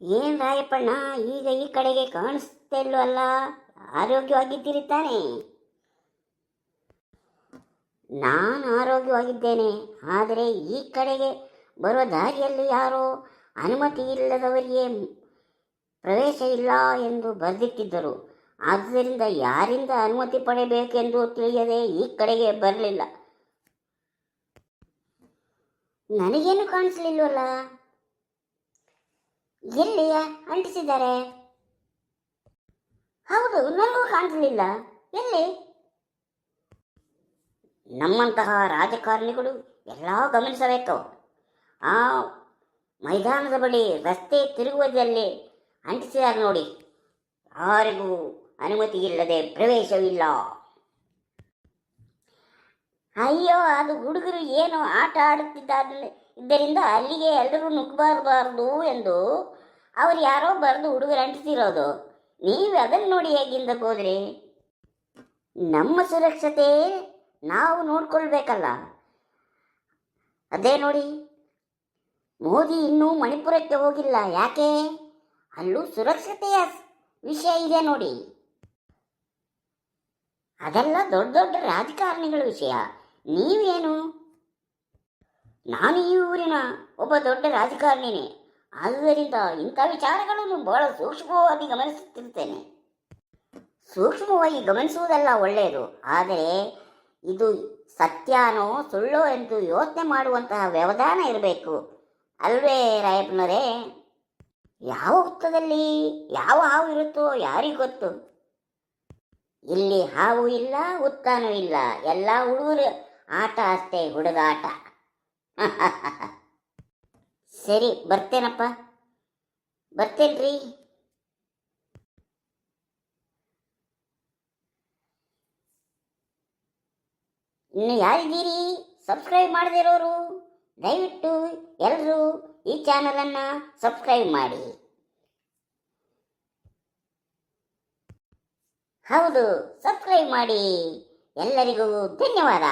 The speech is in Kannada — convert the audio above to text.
ಏನು ರಾಯಪ್ಪಣ್ಣ, ಈಗ ಈ ಕಡೆಗೆ ಕಾಣಿಸ್ತಾ ಅಲ್ಲ ಆರೋಗ್ಯವಾಗಿದ್ದೀರಿ ತಾನೇ ನಾನು ಆರೋಗ್ಯವಾಗಿದ್ದೇನೆ, ಆದರೆ ಈ ಕಡೆಗೆ ಬರುವ ದಾರಿಯಲ್ಲಿ ಯಾರೋ ಅನುಮತಿ ಇಲ್ಲದವರಿಗೆ ಪ್ರವೇಶ ಇಲ್ಲ ಎಂದು ಬರೆದಿಟ್ಟಿದ್ದರು. ಆದ್ದರಿಂದ ಯಾರಿಂದ ಅನುಮತಿ ಪಡೆಯಬೇಕೆಂದು ತಿಳಿಯದೆ ಈ ಕಡೆಗೆ ಬರಲಿಲ್ಲ. ನನಗೇನು ಕಾಣಿಸ್ಲಿಲ್ವಲ್ಲ? ಎಲ್ಲಿ ಅಂಟಿಸಿದ್ದಾರೆ? ಹೌದು ನನಗೂ ಕಾಣಿಸಲಿಲ್ಲ ಎಲ್ಲಿ? ನಮ್ಮಂತಹ ರಾಜಕಾರಣಿಗಳು ಎಲ್ಲ ಗಮನಿಸಬೇಕು. ಆ ಮೈದಾನದ ಬಳಿ ರಸ್ತೆ ತಿರುಗುವುದಲ್ಲಿ ಅಂಟಿಸಿದ್ದಾರೆ ನೋಡಿ, ಯಾರಿಗೂ ಅನುಮತಿ ಇಲ್ಲದೆ ಪ್ರವೇಶವಿಲ್ಲ ಅಯ್ಯೋ, ಅದು ಹುಡುಗರು ಏನು ಆಟ ಆಡುತ್ತಿದ್ದಾರೆ ಇದರಿಂದ ಅಲ್ಲಿಗೆ ಎಲ್ಲರೂ ನುಗ್ಗಬಾರಬಾರ್ದು ಎಂದು ಅವರು ಯಾರೋ ಬರೆದು ಹುಡುಗರು ಅಂಟಿಸಿರೋದು. ನೀವು ಅದನ್ನು ನೋಡಿ ಹೇಗಿಂದ ಹೋದ್ರಿ? ನಮ್ಮ ಸುರಕ್ಷತೆ ನಾವು ನೋಡ್ಕೊಳ್ಬೇಕಲ್ಲ. ಅದೇ ನೋಡಿ, ಮೋದಿ ಇನ್ನೂ ಮಣಿಪುರಕ್ಕೆ ಹೋಗಿಲ್ಲ, ಯಾಕೆ? ಅಲ್ಲೂ ಸುರಕ್ಷತೆಯ ವಿಷಯ ಇದೆ ನೋಡಿ. ಅದೆಲ್ಲ ದೊಡ್ಡ ದೊಡ್ಡ ರಾಜಕಾರಣಿಗಳ ವಿಷಯ. ನೀವೇನು? ನಾನು ಈ ಊರಿನ ಒಬ್ಬ ದೊಡ್ಡ ರಾಜಕಾರಣಿನೇ. ಆದುದರಿಂದ ಇಂಥ ವಿಚಾರಗಳನ್ನು ಬಹಳ ಸೂಕ್ಷ್ಮವಾಗಿ ಗಮನಿಸುತ್ತಿರ್ತೇನೆ ಸೂಕ್ಷ್ಮವಾಗಿ ಗಮನಿಸುವುದಲ್ಲ ಒಳ್ಳೆಯದು. ಆದರೆ ಇದು ಸತ್ಯನೋ ಸುಳ್ಳೋ ಎಂದು ಯೋಚನೆ ಮಾಡುವಂತಹ ವ್ಯವಧಾನ ಇರಬೇಕು. ಅಲ್ವೇ ರಾಯಪ್ಪನವರೇ ಯಾವ ಹುತ್ತದಲ್ಲಿ ಯಾವ ಹಾವು ಇರುತ್ತೋ ಯಾರಿಗೂ ಗೊತ್ತು. ಇಲ್ಲಿ ಹಾವು ಇಲ್ಲ, ಹುತ್ತಾನೂ ಇಲ್ಲ. ಎಲ್ಲ ಹುಡುಗರು ಆಟ ಅಷ್ಟೇ, ಹುಡುಗಾಟ. ಸರಿ, ಬರ್ತೇನಪ್ಪ. ಬರ್ತೇನ್ರಿ. ಇನ್ನು ಯಾರಿದ್ದೀರಿ? ಸಬ್ಸ್ಕ್ರೈಬ್ ಮಾಡದಿರೋರು ದಯವಿಟ್ಟು ಎಲ್ಲರೂ ಈ ಚಾನಲನ್ನು ಸಬ್ಸ್ಕ್ರೈಬ್ ಮಾಡಿ. ಹೌದು ಸಬ್ಸ್ಕ್ರೈಬ್ ಮಾಡಿ. ಎಲ್ಲರಿಗೂ ಧನ್ಯವಾದ.